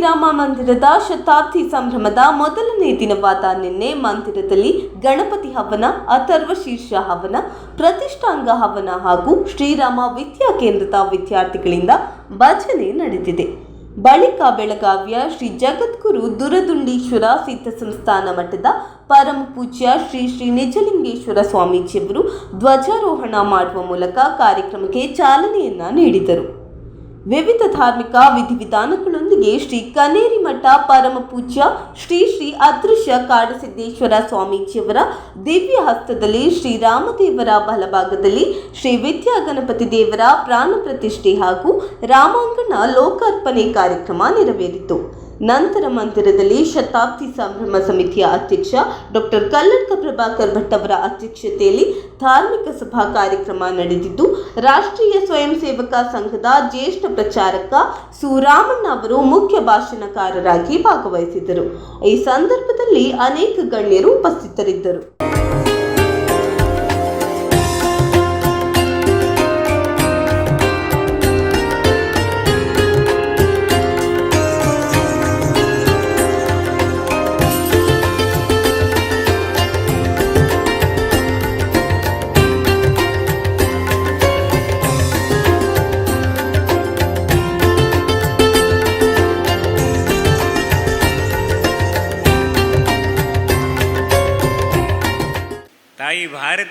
ಶ್ರೀರಾಮ ಮಂದಿರದ ಶತಾಬ್ದಿ ಸಂಭ್ರಮದ ಮೊದಲನೇ ದಿನವಾದ ನಿನ್ನೆ ಮಂದಿರದಲ್ಲಿ ಗಣಪತಿ ಹವನ, ಅಥರ್ವ ಶೀರ್ಷ ಹವನ, ಪ್ರತಿಷ್ಠಾಂಗ ಹವನ ಹಾಗೂ ಶ್ರೀರಾಮ ವಿದ್ಯಾ ಕೇಂದ್ರದ ವಿದ್ಯಾರ್ಥಿಗಳಿಂದ ಭಜನೆ ನಡೆದಿದೆ. ಬಳಿಕ ಬೆಳಗಾವಿಯ ಶ್ರೀ ಜಗದ್ಗುರು ದುರದುಂಡೀಶ್ವರ ಸಿದ್ಧ ಸಂಸ್ಥಾನ ಮಠದ ಪರಮ ಪೂಜ್ಯ ಶ್ರೀ ಶ್ರೀ ನಿಜಲಿಂಗೇಶ್ವರ ಸ್ವಾಮೀಜಿಯವರು ಧ್ವಜಾರೋಹಣ ಮಾಡುವ ಮೂಲಕ ಕಾರ್ಯಕ್ರಮಕ್ಕೆ ಚಾಲನೆಯನ್ನ ನೀಡಿದರು. ವಿವಿಧ ಧಾರ್ಮಿಕ ವಿಧಿವಿಧಾನಗಳೊಂದಿಗೆ ಶ್ರೀ ಕನೇರಿ ಮಠ ಪರಮ ಪೂಜ್ಯ ಶ್ರೀ ಶ್ರೀ ಅದೃಶ್ಯ ಕಾಡಸಿದ್ದೇಶ್ವರ ಸ್ವಾಮೀಜಿಯವರ ದಿವ್ಯ ಹಸ್ತದಲ್ಲಿ ಶ್ರೀರಾಮದೇವರ ಬಲಭಾಗದಲ್ಲಿ ಶ್ರೀ ವಿದ್ಯಾ ಗಣಪತಿ ದೇವರ ಪ್ರಾಣ ಪ್ರತಿಷ್ಠೆ ಹಾಗೂ ರಾಮಾಂಗಣ ಲೋಕಾರ್ಪಣೆ ಕಾರ್ಯಕ್ರಮ ನೆರವೇರಿತು. ನಂತರ ಮಂದಿರದಲ್ಲಿ ಶತಾಬ್ದಿ ಸಂಭ್ರಮ ಸಮಿತಿಯ ಅಧ್ಯಕ್ಷ ಡಾಕ್ಟರ್ ಕಲ್ಲಡ್ಕ ಪ್ರಭಾಕರ್ ಭಟ್ ಅವರ ಅಧ್ಯಕ್ಷತೆಯಲ್ಲಿ ಧಾರ್ಮಿಕ ಸಭಾ ಕಾರ್ಯಕ್ರಮ ನಡೆದಿದ್ದು ರಾಷ್ಟ್ರೀಯ ಸ್ವಯಂ ಸೇವಕ ಸಂಘದ ಜ್ಯೇಷ್ಠ ಪ್ರಚಾರಕ ಸುರಾಮಣ್ಣ ಅವರು ಮುಖ್ಯ ಭಾಷಣಕಾರರಾಗಿ ಭಾಗವಹಿಸಿದರು ಈ ಸಂದರ್ಭದಲ್ಲಿ ಅನೇಕ ಗಣ್ಯರು ಉಪಸ್ಥಿತರಿದ್ದರು.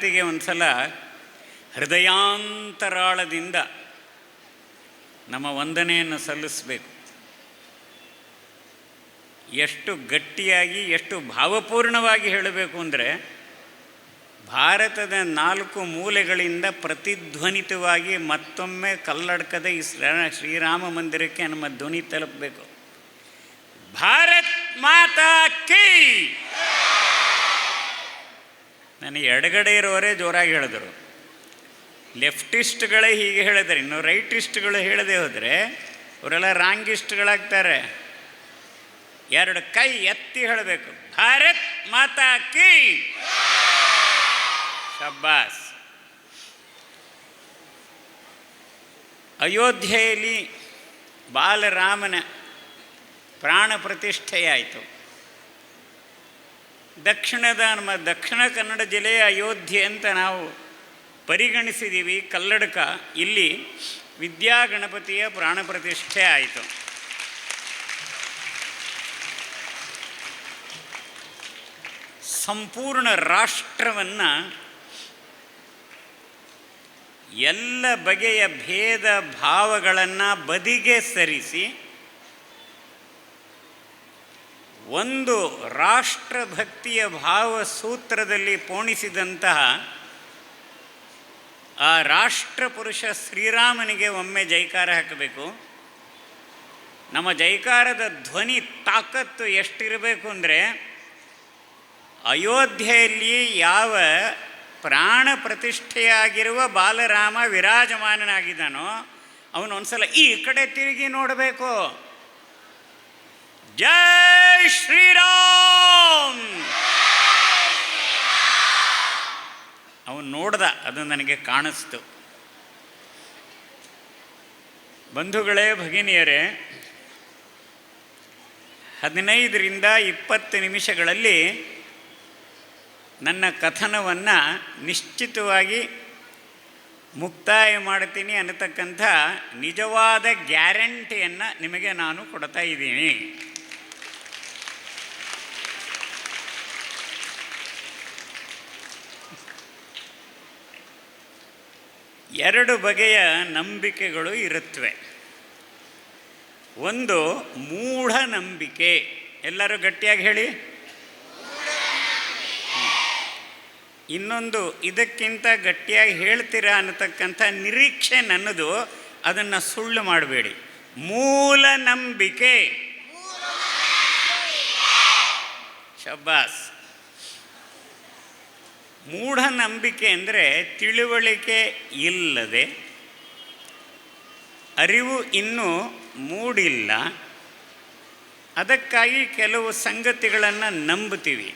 ಭಾರತಿಗೆ ಒಂದು ಸಲ ಹೃದಯಾಂತರಾಳದಿಂದ ನಮ್ಮ ವಂದನೆಯನ್ನು ಸಲ್ಲಿಸಬೇಕು. ಎಷ್ಟು ಗಟ್ಟಿಯಾಗಿ, ಎಷ್ಟು ಭಾವಪೂರ್ಣವಾಗಿ ಹೇಳಬೇಕು ಅಂದರೆ ಭಾರತದ ನಾಲ್ಕು ಮೂಲೆಗಳಿಂದ ಪ್ರತಿಧ್ವನಿತವಾಗಿ ಮತ್ತೊಮ್ಮೆ ಕಲ್ಲಡ್ಕದ ಈ ಶ್ರೀರಾಮ ಮಂದಿರಕ್ಕೆ ನಮ್ಮ ಧ್ವನಿ ತಲುಪಬೇಕು. ಭಾರತ್ ಮಾತಾ ಕೀ! ನನಗೆ ಎಡಗಡೆ ಇರೋರೇ ಜೋರಾಗಿ ಹೇಳಿದರು. ಲೆಫ್ಟಿಸ್ಟ್ಗಳೇ ಹೀಗೆ ಹೇಳಿದರೆ ಇನ್ನು ರೈಟಿಸ್ಟ್ಗಳು ಹೇಳದೆ ಹೋದರೆ ಅವರೆಲ್ಲ ರಾಂಗಿಸ್ಟ್ಗಳಾಗ್ತಾರೆ. ಎರಡು ಕೈ ಎತ್ತಿ ಹೇಳಬೇಕು. ಭಾರತ್ ಮಾತಾ ಕೀ! ಶಬ್ಬಾಸ್. ಅಯೋಧ್ಯೆಯಲ್ಲಿ ಬಾಲರಾಮನ ಪ್ರಾಣ ಪ್ರತಿಷ್ಠೆಯಾಯಿತು. ದಕ್ಷಿಣದ ನಮ್ಮ ದಕ್ಷಿಣ ಕನ್ನಡ ಜಿಲ್ಲೆಯ ಅಯೋಧ್ಯೆ ಅಂತ ನಾವು ಪರಿಗಣಿಸಿದ್ದೀವಿ ಕಲ್ಲಡಕ. ಇಲ್ಲಿ ವಿದ್ಯಾಗಣಪತಿಯ ಪ್ರಾಣ ಪ್ರತಿಷ್ಠೆ ಆಯಿತು. ಸಂಪೂರ್ಣ ರಾಷ್ಟ್ರವನ್ನು ಎಲ್ಲ ಬಗೆಯ ಭೇದ ಭಾವಗಳನ್ನು ಬದಿಗೆ ಸರಿಸಿ ಒಂದು ರಾಷ್ಟ್ರಭಕ್ತಿಯ ಭಾವ ಸೂತ್ರದಲ್ಲಿ ಪೋಣಿಸಿದಂತಹ ಆ ರಾಷ್ಟ್ರ ಪುರುಷ ಶ್ರೀರಾಮನಿಗೆ ಒಮ್ಮೆ ಜೈಕಾರ ಹಾಕಬೇಕು. ನಮ್ಮ ಜೈಕಾರದ ಧ್ವನಿ ತಾಕತ್ತು ಎಷ್ಟಿರಬೇಕು ಅಂದರೆ ಅಯೋಧ್ಯೆಯಲ್ಲಿ ಯಾವ ಪ್ರಾಣ ಪ್ರತಿಷ್ಠೆಯಾಗಿರುವ ಬಾಲರಾಮ ವಿರಾಜಮಾನನಾಗಿದ್ದಾನೋ ಅವನು ಒಂದ್ಸಲ ಈ ಕಡೆ ತಿರುಗಿ ನೋಡಬೇಕು. ಜೈ ಶ್ರೀರಾಮ್ ಅವನು ನೋಡ್ದ, ಅದು ನನಗೆ ಕಾಣಿಸ್ತು. ಬಂಧುಗಳೇ, ಭಗಿನಿಯರೇ, ಹದಿನೈದರಿಂದ ಇಪ್ಪತ್ತು ನಿಮಿಷಗಳಲ್ಲಿ ನನ್ನ ಕಥನವನ್ನು ನಿಶ್ಚಿತವಾಗಿ ಮುಕ್ತಾಯ ಮಾಡ್ತೀನಿ ಅನ್ನತಕ್ಕಂಥ ನಿಜವಾದ ಗ್ಯಾರಂಟಿಯನ್ನು ನಿಮಗೆ ನಾನು ಕೊಡ್ತಾ ಇದ್ದೀನಿ. ಎರಡು ಬಗೆಯ ನಂಬಿಕೆಗಳು ಇರುತ್ತವೆ ಒಂದು, ಮೂಢ ನಂಬಿಕೆ. ಎಲ್ಲರೂ ಗಟ್ಟಿಯಾಗಿ ಹೇಳಿ. ಇನ್ನೊಂದು, ಇದಕ್ಕಿಂತ ಗಟ್ಟಿಯಾಗಿ ಹೇಳ್ತೀರಾ ಅನ್ನತಕ್ಕಂಥ ನಿರೀಕ್ಷೆ ನನ್ನದು. ಅದನ್ನು ಸುಳ್ಳು ಮಾಡಬೇಡಿ. ಮೂಲ ನಂಬಿಕೆ. ಶಬ್ಬಾಸ್ ಮೂಢನಂಬಿಕೆ ಅಂದರೆ ತಿಳುವಳಿಕೆ ಇಲ್ಲದೆ ಅರಿವು ಇನ್ನೂ ಮೂಡಿಲ್ಲ. ಅದಕ್ಕಾಗಿ ಕೆಲವು ಸಂಗತಿಗಳನ್ನು ನಂಬುತ್ತೀವಿ.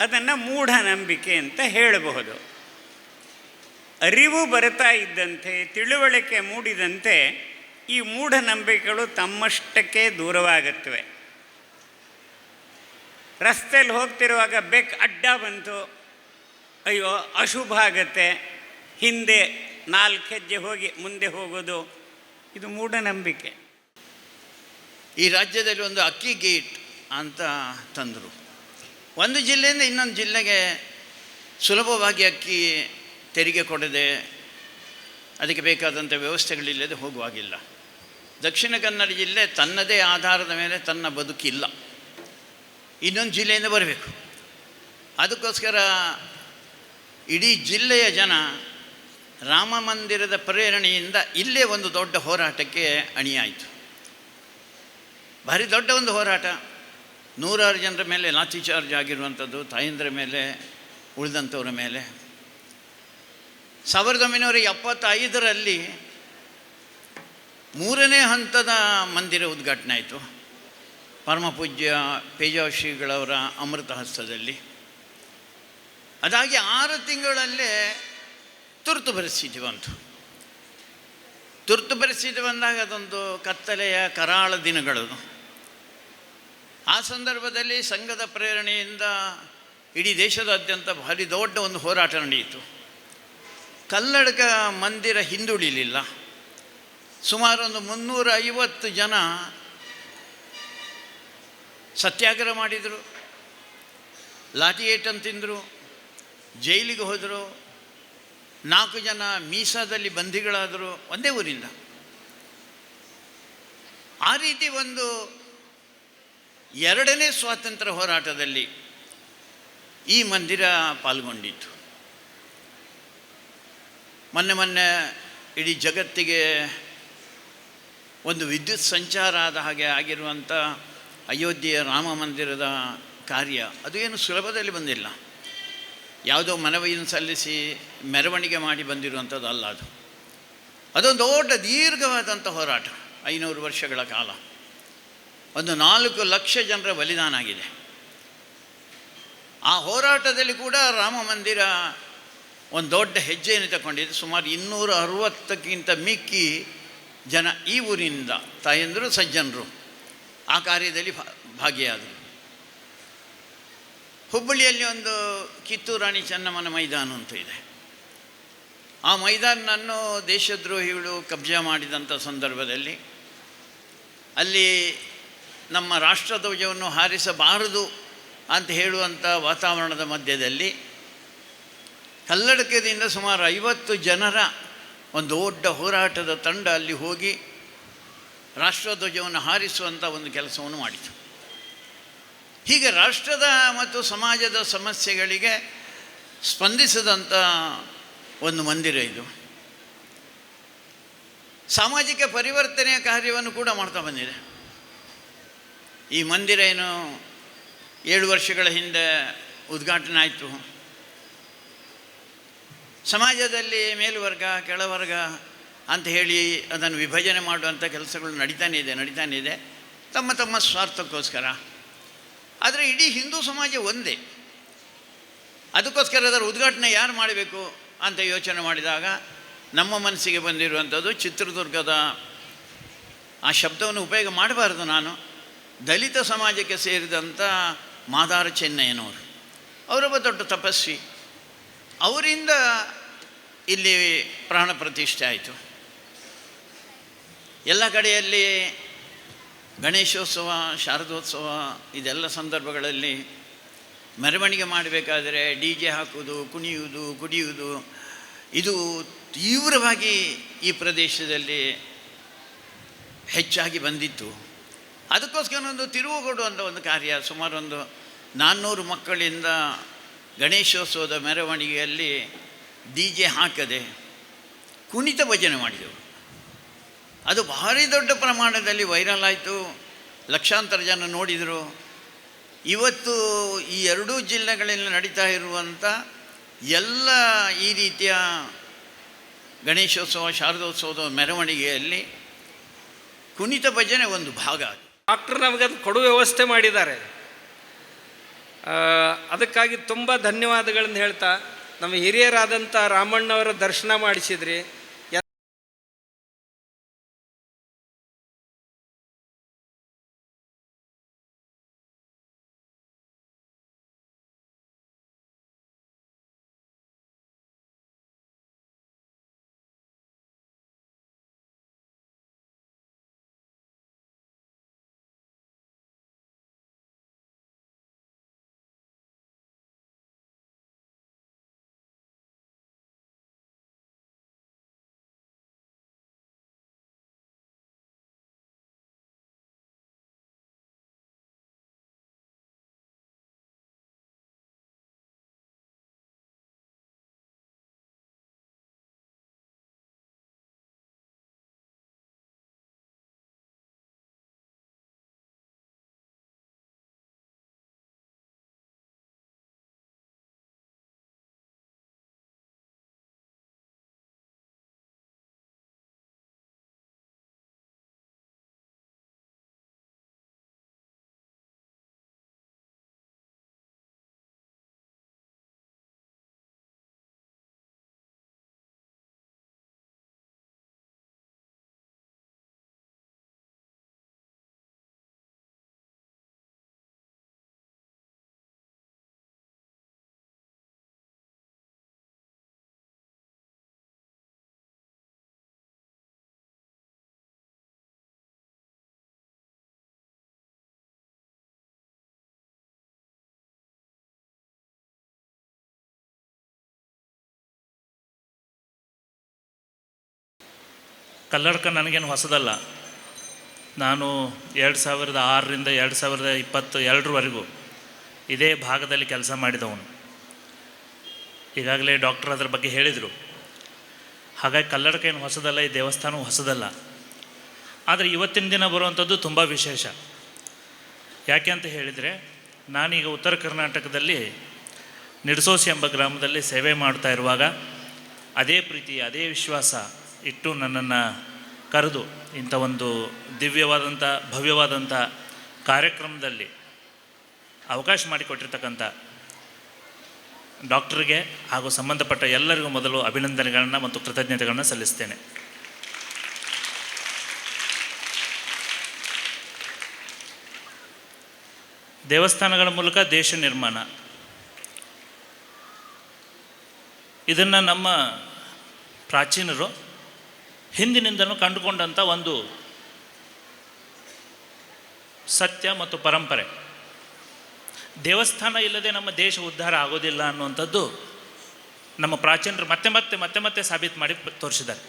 ಅದನ್ನು ಮೂಢನಂಬಿಕೆ ಅಂತ ಹೇಳಬಹುದು. ಅರಿವು ಬರ್ತಾ ಇದ್ದಂತೆ, ತಿಳುವಳಿಕೆ ಮೂಡಿದಂತೆ ಈ ಮೂಢನಂಬಿಕೆಗಳು ತಮ್ಮಷ್ಟಕ್ಕೆ ದೂರವಾಗುತ್ತವೆ. ರಸ್ತೆಯಲ್ಲಿ ಹೋಗ್ತಿರುವಾಗ ಬೆಕ್ ಅಡ್ಡ ಬಂತು. ಅಯ್ಯೋ, ಅಶುಭ ಆಗತ್ತೆ. ಹಿಂದೆ ನಾಲ್ಕು ಹೆಜ್ಜೆ ಹೋಗಿ ಮುಂದೆ ಹೋಗೋದು, ಇದು ಮೂಢನಂಬಿಕೆ. ಈ ರಾಜ್ಯದಲ್ಲಿ ಒಂದು ಅಕ್ಕಿ ಗೇಟ್ ಅಂತ ತಂದರು. ಒಂದು ಜಿಲ್ಲೆಯಿಂದ ಇನ್ನೊಂದು ಜಿಲ್ಲೆಗೆ ಸುಲಭವಾಗಿ ಅಕ್ಕಿ ತೆರಿಗೆ ಕೊಡದೆ ಅದಕ್ಕೆ ಬೇಕಾದಂಥ ವ್ಯವಸ್ಥೆಗಳಿಲ್ಲದೆ ಹೋಗುವಾಗಿಲ್ಲ. ದಕ್ಷಿಣ ಕನ್ನಡ ಜಿಲ್ಲೆ ತನ್ನದೇ ಆಧಾರದ ಮೇಲೆ ತನ್ನ ಬದುಕಿಲ್ಲ. ಇನ್ನೊಂದು ಜಿಲ್ಲೆಯಿಂದ ಬರಬೇಕು. ಅದಕ್ಕೋಸ್ಕರ ಇಡೀ ಜಿಲ್ಲೆಯ ಜನ ರಾಮ ಮಂದಿರದ ಪ್ರೇರಣೆಯಿಂದ ಇಲ್ಲೇ ಒಂದು ದೊಡ್ಡ ಹೋರಾಟಕ್ಕೆ ಅಣಿಯಾಯಿತು. ಭಾರಿ ದೊಡ್ಡ ಒಂದು ಹೋರಾಟ. ನೂರಾರು ಜನರ ಮೇಲೆ ಲಾಚಿ ಚಾರ್ಜ್ ಆಗಿರುವಂಥದ್ದು, ತಾಯಂದ್ರ ಮೇಲೆ, ಉಳಿದಂಥವ್ರ ಮೇಲೆ. ಸಾವಿರದ ಒಂಬೈನೂರ ಎಪ್ಪತ್ತೈದರಲ್ಲಿ ಮೂರನೇ ಹಂತದ ಮಂದಿರ ಉದ್ಘಾಟನೆ ಆಯಿತು. ಪರಮಪೂಜ್ಯ ಪೇಜಾಶ್ರೀಗಳವರ ಅಮೃತ ಹಸ್ತದಲ್ಲಿ. ಅದಾಗಿ ಆರು ತಿಂಗಳಲ್ಲೇ ತುರ್ತು ಪರಿಸ್ಥಿತಿ ಬಂತು. ತುರ್ತು ಪರಿಸ್ಥಿತಿ ಬಂದಾಗ ಅದೊಂದು ಕತ್ತಲೆಯ ಕರಾಳ ದಿನಗಳು. ಆ ಸಂದರ್ಭದಲ್ಲಿ ಸಂಘದ ಪ್ರೇರಣೆಯಿಂದ ಇಡೀ ದೇಶದಾದ್ಯಂತ ಭಾರಿ ದೊಡ್ಡ ಒಂದು ಹೋರಾಟ ನಡೆಯಿತು. ಕಲ್ಲಡಕ ಮಂದಿರ ಹಿಂದುಳಿಲಿಲ್ಲ. ಸುಮಾರು ಒಂದು ಮುನ್ನೂರ ಐವತ್ತು ಜನ ಸತ್ಯಾಗ್ರಹ ಮಾಡಿದರು. ಲಾಠಿ ಏಟನ್ನು ತಿಂದರು. ಜೈಲಿಗೆ ಹೋದರು. ನಾಲ್ಕು ಜನ ಮೀಸಾದಲ್ಲಿ ಬಂಧಿಗಳಾದರು ಒಂದೇ ಊರಿಂದ. ಆ ರೀತಿ ಒಂದು ಎರಡನೇ ಸ್ವಾತಂತ್ರ್ಯ ಹೋರಾಟದಲ್ಲಿ ಈ ಮಂದಿರ ಪಾಲ್ಗೊಂಡಿತ್ತು. ಮೊನ್ನೆ ಮೊನ್ನೆ ಇಡೀ ಜಗತ್ತಿಗೆ ಒಂದು ವಿದ್ಯುತ್ ಸಂಚಾರ ಆದ ಹಾಗೆ ಆಗಿರುವಂಥ ಅಯೋಧ್ಯೆಯ ರಾಮ ಮಂದಿರದ ಕಾರ್ಯ, ಅದು ಏನು ಸುಲಭದಲ್ಲಿ ಬಂದಿಲ್ಲ. ಯಾವುದೋ ಮನವಿಯನ್ನು ಸಲ್ಲಿಸಿ ಮೆರವಣಿಗೆ ಮಾಡಿ ಬಂದಿರುವಂಥದ್ದು ಅಲ್ಲ ಅದು. ಅದೊಂದು ದೊಡ್ಡ ದೀರ್ಘವಾದಂಥ ಹೋರಾಟ, ಐನೂರು ವರ್ಷಗಳ ಕಾಲ. ಒಂದು ನಾಲ್ಕು ಲಕ್ಷ ಜನರ ಬಲಿದಾನ ಆಗಿದೆ. ಆ ಹೋರಾಟದಲ್ಲಿ ಕೂಡ ರಾಮ ಮಂದಿರ ಒಂದು ದೊಡ್ಡ ಹೆಜ್ಜೆಯನ್ನು ತಗೊಂಡಿದೆ. ಸುಮಾರು ಇನ್ನೂರ ಅರವತ್ತಕ್ಕಿಂತ ಮಿಕ್ಕಿ ಜನ ಈ ಊರಿನಿಂದ ತಾಯಂದರು, ಸಜ್ಜನರು ಆ ಕಾರ್ಯದಲ್ಲಿ ಭಾಗಿಯಾದರು. ಹುಬ್ಬಳ್ಳಿಯಲ್ಲಿ ಒಂದು ಕಿತ್ತೂರು ರಾಣಿ ಚೆನ್ನಮ್ಮನ ಮೈದಾನ ಅಂತ ಇದೆ. ಆ ಮೈದಾನನ್ನು ದೇಶದ್ರೋಹಿಗಳು ಕಬ್ಜಾ ಮಾಡಿದಂಥ ಸಂದರ್ಭದಲ್ಲಿ ಅಲ್ಲಿ ನಮ್ಮ ರಾಷ್ಟ್ರಧ್ವಜವನ್ನು ಹಾರಿಸಬಾರದು ಅಂತ ಹೇಳುವಂಥ ವಾತಾವರಣದ ಮಧ್ಯದಲ್ಲಿ ಕಲ್ಲಡಕದಿಂದ ಸುಮಾರು ಐವತ್ತು ಜನರ ಒಂದು ದೊಡ್ಡ ಹೋರಾಟದ ತಂಡ ಅಲ್ಲಿ ಹೋಗಿ ರಾಷ್ಟ್ರಧ್ವಜವನ್ನು ಹಾರಿಸುವಂಥ ಒಂದು ಕೆಲಸವನ್ನು ಮಾಡಿತು. ಹೀಗೆ ರಾಷ್ಟ್ರದ ಮತ್ತು ಸಮಾಜದ ಸಮಸ್ಯೆಗಳಿಗೆ ಸ್ಪಂದಿಸಿದಂಥ ಒಂದು ಮಂದಿರ ಇದು. ಸಾಮಾಜಿಕ ಪರಿವರ್ತನೆಯ ಕಾರ್ಯವನ್ನು ಕೂಡ ಮಾಡ್ತಾ ಬಂದಿದೆ. ಈ ಮಂದಿರ ಏನು ಏಳು ವರ್ಷಗಳ ಹಿಂದೆ ಉದ್ಘಾಟನೆ ಆಯಿತು. ಸಮಾಜದಲ್ಲಿ ಮೇಲುವರ್ಗ, ಕೆಳವರ್ಗ ಅಂತ ಹೇಳಿ ಅದನ್ನು ವಿಭಜನೆ ಮಾಡುವಂಥ ಕೆಲಸಗಳು ನಡೀತಾನೆ ಇದೆ ನಡೀತಾನೆ ಇದೆ. ತಮ್ಮ ತಮ್ಮ ಸ್ವಾರ್ಥಕ್ಕೋಸ್ಕರ. ಆದರೆ ಇಡೀ ಹಿಂದೂ ಸಮಾಜ ಒಂದೇ. ಅದಕ್ಕೋಸ್ಕರ ಅದರ ಉದ್ಘಾಟನೆ ಯಾರು ಮಾಡಬೇಕು ಅಂತ ಯೋಚನೆ ಮಾಡಿದಾಗ ನಮ್ಮ ಮನಸ್ಸಿಗೆ ಬಂದಿರುವಂಥದ್ದು ಚಿತ್ರದುರ್ಗದ ಆ ಶಬ್ದವನ್ನು ಉಪಯೋಗ ಮಾಡಬಾರ್ದು ನಾನು. ದಲಿತ ಸಮಾಜಕ್ಕೆ ಸೇರಿದಂಥ ಮಾದಾರ ಚೆನ್ನಯ್ಯನವರು. ಅವರೊಬ್ಬ ದೊಡ್ಡ ತಪಸ್ವಿ. ಅವರಿಂದ ಇಲ್ಲಿ ಪ್ರಾಣ ಪ್ರತಿಷ್ಠೆ ಆಯಿತು. ಎಲ್ಲ ಕಡೆಯಲ್ಲಿ ಗಣೇಶೋತ್ಸವ, ಶಾರದೋತ್ಸವ, ಇದೆಲ್ಲ ಸಂದರ್ಭಗಳಲ್ಲಿ ಮೆರವಣಿಗೆ ಮಾಡಬೇಕಾದರೆ ಡಿ ಜೆ ಹಾಕುವುದು, ಕುಣಿಯುವುದು, ಕುಡಿಯುವುದು. ಇದು ತೀವ್ರವಾಗಿ ಈ ಪ್ರದೇಶದಲ್ಲಿ ಹೆಚ್ಚಾಗಿ ಬಂದಿತ್ತು. ಅದಕ್ಕೋಸ್ಕರ ಒಂದು ತಿರುವು ಕೊಡುವಂಥ ಒಂದು ಕಾರ್ಯ. ಸುಮಾರು ಒಂದು ನಾನ್ನೂರು ಮಕ್ಕಳಿಂದ ಗಣೇಶೋತ್ಸವದ ಮೆರವಣಿಗೆಯಲ್ಲಿ ಡಿ ಜೆ ಹಾಕದೆ ಕುಣಿತ ಭಜನೆ ಮಾಡಿದೆವು. ಅದು ಭಾರಿ ದೊಡ್ಡ ಪ್ರಮಾಣದಲ್ಲಿ ವೈರಲ್ ಆಯಿತು. ಲಕ್ಷಾಂತರ ಜನ ನೋಡಿದರು. ಇವತ್ತು ಈ ಎರಡೂ ಜಿಲ್ಲೆಗಳಲ್ಲಿ ನಡೀತಾ ಇರುವಂಥ ಎಲ್ಲ ಈ ರೀತಿಯ ಗಣೇಶೋತ್ಸವ, ಶಾರದೋತ್ಸವದ ಮೆರವಣಿಗೆಯಲ್ಲಿ ಕುಣಿತ ಭಜನೆ ಒಂದು ಭಾಗ ಡಾಕ್ಟರ್ ನಮಗೆ ಅದು ಕೊಡು ವ್ಯವಸ್ಥೆ ಮಾಡಿದ್ದಾರೆ. ಅದಕ್ಕಾಗಿ ತುಂಬ ಧನ್ಯವಾದಗಳನ್ನು ಹೇಳ್ತಾ, ನಮ್ಮ ಹಿರಿಯರಾದಂಥ ರಾಮಣ್ಣವರ ದರ್ಶನ ಮಾಡಿಸಿದ್ರಿ. ಕಲ್ಲಡ್ಕ ನನಗೇನು ಹೊಸದಲ್ಲ. ನಾನು ಎರಡು ಸಾವಿರದ ಆರರಿಂದ ಎರಡು ಸಾವಿರದ ಇಪ್ಪತ್ತು ಎರಡರವರೆಗೂ ಇದೇ ಭಾಗದಲ್ಲಿ ಕೆಲಸ ಮಾಡಿದವನು. ಈಗಾಗಲೇ ಡಾಕ್ಟರ್ ಅದರ ಬಗ್ಗೆ ಹೇಳಿದರು. ಹಾಗಾಗಿ ಕಲ್ಲಡ್ಕ ಏನು ಹೊಸದಲ್ಲ, ಈ ದೇವಸ್ಥಾನವೂ ಹೊಸದಲ್ಲ. ಆದರೆ ಇವತ್ತಿನ ದಿನ ಬರುವಂಥದ್ದು ತುಂಬ ವಿಶೇಷ. ಯಾಕೆ ಅಂತ ಹೇಳಿದರೆ, ನಾನೀಗ ಉತ್ತರ ಕರ್ನಾಟಕದಲ್ಲಿ ನಿಡ್ಸೋಸಿ ಎಂಬ ಗ್ರಾಮದಲ್ಲಿ ಸೇವೆ ಮಾಡ್ತಾ ಇರುವಾಗ ಅದೇ ಪ್ರೀತಿ, ಅದೇ ವಿಶ್ವಾಸ ಇಟ್ಟು ನನ್ನನ್ನು ಕರೆದು ಇಂಥ ಒಂದು ದಿವ್ಯವಾದಂಥ, ಭವ್ಯವಾದಂಥ ಕಾರ್ಯಕ್ರಮದಲ್ಲಿ ಅವಕಾಶ ಮಾಡಿಕೊಟ್ಟಿರ್ತಕ್ಕಂಥ ಡಾಕ್ಟ್ರಿಗೆ ಹಾಗೂ ಸಂಬಂಧಪಟ್ಟ ಎಲ್ಲರಿಗೂ ಮೊದಲು ಅಭಿನಂದನೆಗಳನ್ನು ಮತ್ತು ಕೃತಜ್ಞತೆಗಳನ್ನು ಸಲ್ಲಿಸ್ತೇನೆ. ದೇವಸ್ಥಾನಗಳ ಮೂಲಕ ದೇಶ ನಿರ್ಮಾಣ. ಇದನ್ನು ನಮ್ಮ ಪ್ರಾಚೀನರು ಹಿಂದಿನಿಂದಲೂ ಕಂಡುಕೊಂಡಂಥ ಒಂದು ಸತ್ಯ ಮತ್ತು ಪರಂಪರೆ. ದೇವಸ್ಥಾನ ಇಲ್ಲದೆ ನಮ್ಮ ದೇಶ ಉದ್ಧಾರ ಆಗೋದಿಲ್ಲ ಅನ್ನುವಂಥದ್ದು ನಮ್ಮ ಪ್ರಾಚೀನರು ಮತ್ತೆ ಮತ್ತೆ ಮತ್ತೆ ಮತ್ತೆ ಸಾಬೀತು ಮಾಡಿ ತೋರಿಸಿದ್ದಾರೆ.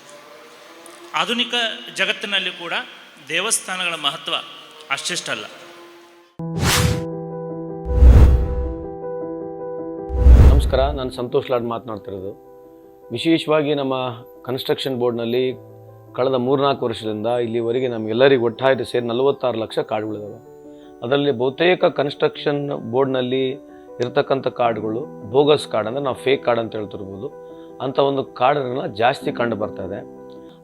ಆಧುನಿಕ ಜಗತ್ತಿನಲ್ಲಿ ಕೂಡ ದೇವಸ್ಥಾನಗಳ ಮಹತ್ವ ಅಷ್ಟಿಷ್ಟಲ್ಲ. ನಮಸ್ಕಾರ, ನಾನು ಸಂತೋಷ್ ಲಾಡ್ ಮಾತನಾಡ್ತಿರೋದು. ವಿಶೇಷವಾಗಿ ನಮ್ಮ ಕನ್ಸ್ಟ್ರಕ್ಷನ್ ಬೋರ್ಡ್ನಲ್ಲಿ ಕಳೆದ ಮೂರ್ನಾಲ್ಕು ವರ್ಷದಿಂದ ಇಲ್ಲಿವರೆಗೆ ನಮಗೆಲ್ಲರಿಗೂ ಒಟ್ಟಾಯಿತು ಸೇರಿ ನಲವತ್ತಾರು ಲಕ್ಷ ಕಾಡುಗಳಿದ್ದಾವೆ ಅದರಲ್ಲಿ ಬಹುತೇಕ ಕನ್ಸ್ಟ್ರಕ್ಷನ್ ಬೋರ್ಡ್ನಲ್ಲಿ ಇರತಕ್ಕಂಥ ಕಾರ್ಡ್ಗಳು ಬೋಗಸ್ ಕಾರ್ಡ್ ಅಂದರೆ ನಾವು ಫೇಕ್ ಕಾರ್ಡ್ ಅಂತ ಹೇಳ್ತಿರ್ಬೋದು. ಅಂಥ ಒಂದು ಕಾರ್ಡ್ಗಳನ್ನ ಜಾಸ್ತಿ ಕಂಡು ಇದೆ.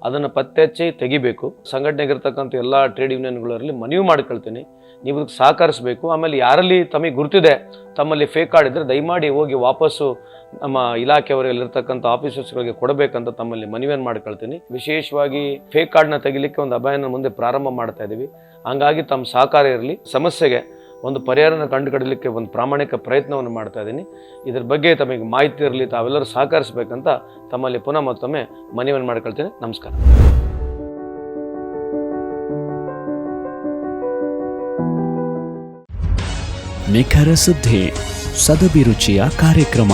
ಅದನ್ನು ಪತ್ತೆ ಹಚ್ಚಿ ತೆಗಿಬೇಕು ಸಂಘಟನೆಗಿರ್ತಕ್ಕಂಥ ಎಲ್ಲ ಟ್ರೇಡ್ ಯೂನಿಯನ್ಗಳಲ್ಲಿ ಮನವಿ ಮಾಡ್ಕೊಳ್ತೀನಿ. ನೀವು ಇದಕ್ಕೆ ಸಹಕರಿಸಬೇಕು. ಆಮೇಲೆ ಯಾರಲ್ಲಿ ತಮಗೆ ಗುರ್ತಿದೆ, ತಮ್ಮಲ್ಲಿ ಫೇಕ್ ಕಾರ್ಡ್ ಇದ್ದರೆ ದಯಮಾಡಿ ಹೋಗಿ ವಾಪಸ್ಸು ನಮ್ಮ ಇಲಾಖೆಯವರಲ್ಲಿರ್ತಕ್ಕಂಥ ಆಫೀಸರ್ಸ್ಗಳಿಗೆ ಕೊಡಬೇಕಂತ ತಮ್ಮಲ್ಲಿ ಮನವಿಯನ್ನು ಮಾಡ್ಕೊಳ್ತೀನಿ. ವಿಶೇಷವಾಗಿ ಫೇಕ್ ಕಾರ್ಡ್ನ ತೆಗಿಲಿಕ್ಕೆ ಒಂದು ಅಭಯನ ಮುಂದೆ ಪ್ರಾರಂಭ ಮಾಡ್ತಾ ಇದ್ದೀವಿ. ಹಂಗಾಗಿ ತಮ್ಮ ಸಹಕಾರ ಇರಲಿ. ಸಮಸ್ಯೆಗೆ ಒಂದು ಪರಿಹಾರನ ಕಂಡುಕಡಲಿಕ್ಕೆ ಒಂದು ಪ್ರಾಮಾಣಿಕ ಪ್ರಯತ್ನವನ್ನು ಮಾಡ್ತಾ ಇದ್ದೀನಿ. ಇದ್ರ ಬಗ್ಗೆ ತಮಗೆ ಮಾಹಿತಿ ಇರಲಿ, ತಾವೆಲ್ಲರೂ ಸಹಕರಿಸಬೇಕಂತ ತಮ್ಮಲ್ಲಿ ಪುನಃ ಮತ್ತೊಮ್ಮೆ ಮನವಿಯನ್ನು ಮಾಡ್ಕೊಳ್ತೀನಿ. ನಮಸ್ಕಾರ. ನಿಖರ ಸುದ್ದಿ, ಸದಭಿರುಚಿಯ ಕಾರ್ಯಕ್ರಮ.